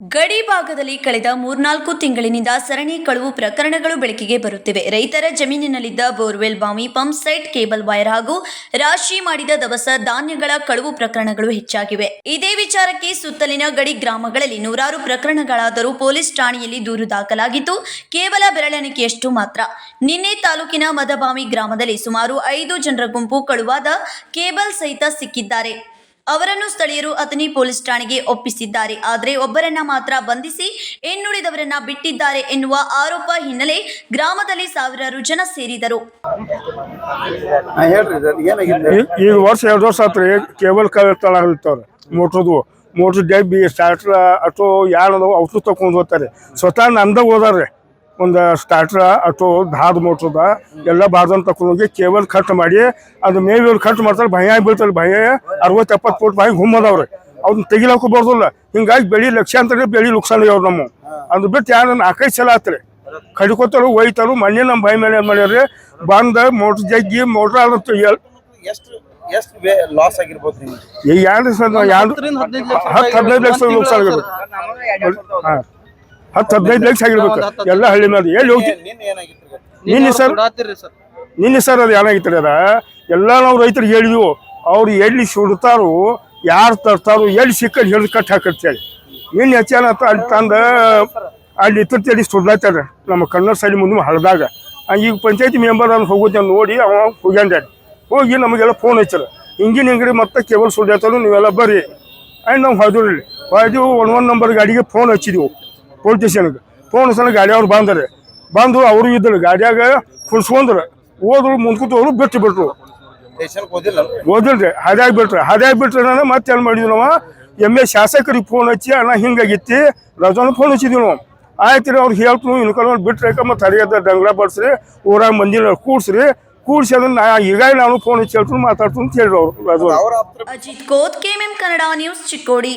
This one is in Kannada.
ಗಡಿ ಭಾಗದಲ್ಲಿ ಕಳೆದ ಮೂರ್ನಾಲ್ಕು ತಿಂಗಳಿನಿಂದ ಸರಣಿ ಕಳುವು ಪ್ರಕರಣಗಳು ಬೆಳಕಿಗೆ ಬರುತ್ತಿವೆ. ರೈತರ ಜಮೀನಿನಲ್ಲಿದ್ದ ಬೋರ್ವೆಲ್ ಬಾವಿ ಪಂಪ್ ಸೆಟ್, ಕೇಬಲ್ ವೈರ್ ಹಾಗೂ ರಾಶಿ ಮಾಡಿದ ದವಸ ಧಾನ್ಯಗಳ ಕಳುವು ಪ್ರಕರಣಗಳು ಹೆಚ್ಚಾಗಿವೆ. ಇದೇ ವಿಚಾರಕ್ಕೆ ಸುತ್ತಲಿನ ಗಡಿ ಗ್ರಾಮಗಳಲ್ಲಿ ನೂರಾರು ಪ್ರಕರಣಗಳಾದರೂ ಪೊಲೀಸ್ ಠಾಣೆಯಲ್ಲಿ ದೂರು ದಾಖಲಾಗಿದ್ದು, ಕೇವಲ ಬೆರಳೆಣಿಕೆಯಷ್ಟು ಮಾತ್ರ. ನಿನ್ನೆ ತಾಲೂಕಿನ ಮದಬಾವಿ ಗ್ರಾಮದಲ್ಲಿ ಸುಮಾರು ಐದು ಜನರ ಗುಂಪು ಕಳುವಾದ ಕೇಬಲ್ ಸಹಿತ ಸಿಕ್ಕಿದ್ದಾರೆ. ಅವರನ್ನು ಸ್ಥಳೀಯರು ಅಥಣಿ ಪೊಲೀಸ್ ಠಾಣೆಗೆ ಒಪ್ಪಿಸಿದ್ದಾರೆ. ಆದರೆ ಒಬ್ಬರನ್ನ ಮಾತ್ರ ಬಂಧಿಸಿ ಇನ್ನುಳಿದವರನ್ನ ಬಿಟ್ಟಿದ್ದಾರೆ ಎನ್ನುವ ಆರೋಪ ಹಿನ್ನೆಲೆ ಗ್ರಾಮದಲ್ಲಿ ಸಾವಿರಾರು ಜನ ಸೇರಿದರು. ಈಗ ವರ್ಷ ಎರಡು ವರ್ಷ ಆತ್ರಿ ಕೇಬಲ್ ಮೋಟ್ರದು ಮೋಟ್ರ್ ಡೆಬ್ಬಿ ಸ್ಟಾರ್ಟ್ ಆಟೋ ಯಾರು ಔಷಧ ತಗೊಂಡು ಹೋಗ್ತಾರೆ. ಸ್ವತಃ ನಂದ ಹೋದಾರ್ರಿ ಒಂದು ಸ್ಟಾರ್ಟ್ರ ಅಥವಾ ದಾದ ಮೋಟ್ರದ ಎಲ್ಲ ಬಾರ್ದನ್ ತಕೊಂಡೋಗಿ ಕೇಬಲ್ ಕಟ್ ಮಾಡಿ ಅದು ಮೇವಿಯವ್ರು ಕಟ್ ಮಾಡ್ತಾರೆ ಭಯ ಬೀಳ್ತಾರೆ ಭಯ ಅರವತ್ತು ಎಪ್ಪತ್ತು ಫೋಟ್ ಭಯ ಹುಮ್ಮದವ್ರೆ ಅವ್ನ ತೆಗಿಲಕ್ಕೂ ಬರ್ದಿಲ್ಲ. ಹಿಂಗಾಗಿ ಬೆಳಿ ಲಕ್ಷಾಂತರ ಬೆಳಿ ನುಕ್ಸಾನ ಅವ್ರು ನಮ್ಮ. ಅದು ಬಿಟ್ಟು ಯಾರು ನಾಲ್ಕೈದು ಸಲ ಆತ್ರಿ. ಕಡಿಕೋತಾರು ಒಯ್ತಾರು ಮಣ್ಣೆ ನಮ್ಮ ಬಾಯಿ ಮೇಲೆ ಏನ್ ಮಾಡ್ಯಾರ್ರಿ. ಬಂದ ಮೋಟ್ರ್ ಜಗ್ಗಿ ಮೋಟ್ರ್ ಆದಂತ ಎಷ್ಟು ಎಷ್ಟು ಲಾಸ್ ಆಗಿರ್ಬೋದು ಎರಡು ಹತ್ತು ಹದಿನೈದು ಲಕ್ಷ ನುಕ್ಸಾನ ಆಗಿರ್ಬೋದು ಹಾಂ. ಹತ್ತು ಹದಿನೈದು ಲಕ್ಷ ಆಗಿರ್ಬೇಕು. ಎಲ್ಲ ಹಳ್ಳಿ ಮೇಲೆ. ಹೇಳಿ ಹೋಗಿ. ನಿನ್ನೆ ಸರ್ ನಿನ್ನೆ ಸರ್ ಅದು ಏನಾಗಿತ್ತು ಅದ ಎಲ್ಲ ನಾವು ರೈತರಿಗೆ ಹೇಳಿದ್ವು. ಅವ್ರು ಎಲ್ಲಿ ಸುಡ್ತಾರೋ ಯಾರು ತರ್ತಾರೋ ಎಲ್ಲಿ ಸಿಕ್ಕಲ್ಲಿ ಹಿಡಿದು ಕಟ್ ಹಾಕತ್ತೇಳಿ ನಿನ್ನೆ ಹೆಚ್ಚಾನತ್ತ ಅಲ್ಲಿ ತಂದ ಅಲ್ಲಿ ಇತ್ತಲ್ಲಿ ಸುಡ್ಲಾತ್ತಾರ. ನಮ್ಮ ಕನ್ನಡ ಸೈಡ್ ಮುಂದೆ ಹಳದಾಗ. ಈಗ ಪಂಚಾಯತಿ ಮೆಂಬರ್ ಅವ್ನು ಹೋಗೋದು ನೋಡಿ ಅವ ಹೋಗ್ಯಾನ್ರಿ ಹೋಗಿ ನಮಗೆಲ್ಲ ಫೋನ್ ಹಚ್ಚಾರ. ಹಿಂಗಿನ ಹಿಂಗ್ರಿ ಮತ್ತೆ ಕೇಬಲ್ ಸುಡ್ಯಾತಾರು ನೀವೆಲ್ಲ ಬರ್ರಿ. ಆ್ಯಂಡ್ ನಾವು ಹೊಯ್ದಿರಲಿ ಹೊಯ್ದು ಒನ್ ಒನ್ ನಂಬರ್ ಗಾಡಿಗೆ ಫೋನ್ ಹಚ್ಚಿದ್ವು. ಪೊಲೀಸ್ ಸ್ಟೇಷನ್ಗೆ. ಫೋನ್ ಸಲ ಗಾಡಿ ಅವ್ರು ಬಂದರೆ. ಬಂದು ಅವರು ಇದ್ರು ಗಾಡಿಯಾಗ ಕುಡ್ಸ್ಕೊಂಡ್ರು ಹೋದ್ರು ಮುಂದ್ಕೂತು ಅವರು ಬಿಟ್ಟು ಬಿಟ್ರು. ಓದಿಲ್ರಿ ಹಾದ್ಯಾಗ ಬಿಟ್ರೆ ಹಾದ್ಯಾಗ ಬಿಟ್ರೆ ನಾನು ಮತ್ತೆ ಏನು ಮಾಡಿದ್ವಿ ನಾವು? ಎಮ್ಮೆ ಶಾಸಕರಿಗೆ ಫೋನ್ ಹಚ್ಚಿ ಅಣ್ಣ ಹಿಂಗಾಗಿತ್ತಿ ರಜಾನು ಫೋನ್ ಹಚ್ಚಿದ್ವಿ ನಾವು. ಆಯ್ತು ರೀ ಅವ್ರು ಹೇಳ್ತು ಇನ್ಕೊಂಡು ಬಿಟ್ರೆ ಮತ್ತೆ ಹರಿಯದ ಡಂಗ್ರ ಬಡ್ಸ್ರಿ ಊರಾಗ ಮಂದಿನ ಕೂಡ್ಸ್ರಿ. ಕೂಡ್ಸಿ ಅದನ್ನ ನಾ ಈಗ ನಾನು ಫೋನ್ ಹಚ್ಚಿ ಹೇಳ್ತು ಮಾತಾಡ್ತು ಅಂತ ಹೇಳಿದ್ರು ರಜಾ ಅವ್ರ ಅಜಿತ್ ಕೋತ್ ಕೆಎಂಎಂ ಕನ್ನಡ ನ್ಯೂಸ್ ಚಿಕ್ಕೋಡಿ.